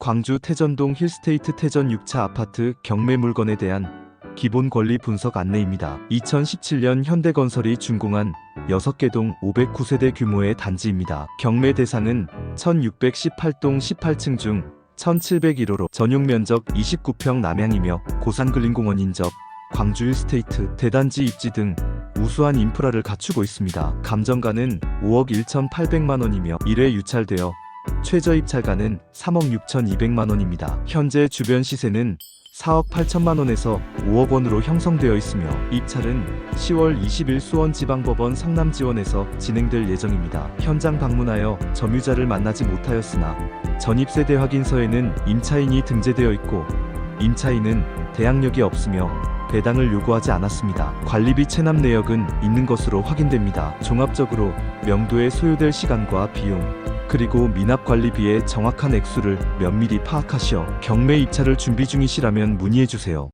광주 태전동 힐스테이트 태전 6차 아파트 경매 물건에 대한 기본 권리 분석 안내입니다. 2017년 현대건설이 준공한 6개 동 509세대 규모의 단지입니다. 경매 대상은 1618동 18층 중 1701호로 전용 면적 29평 남향이며 고산근린공원 인접, 광주 힐스테이트, 대단지 입지 등 우수한 인프라를 갖추고 있습니다. 감정가는 5억 1,800만 원이며 1회 유찰되어 최저 입찰가는 3억 6,200만 원입니다. 현재 주변 시세는 4억 8천만 원에서 5억 원으로 형성되어 있으며 입찰은 10월 20일 수원지방법원 성남지원에서 진행될 예정입니다. 현장 방문하여 점유자를 만나지 못하였으나 전입세대 확인서에는 임차인이 등재되어 있고 임차인은 대항력이 없으며 배당을 요구하지 않았습니다. 관리비 체납 내역은 있는 것으로 확인됩니다. 종합적으로 명도에 소요될 시간과 비용, 그리고 미납 관리비의 정확한 액수를 면밀히 파악하시어 경매 입찰을 준비 중이시라면 문의해 주세요.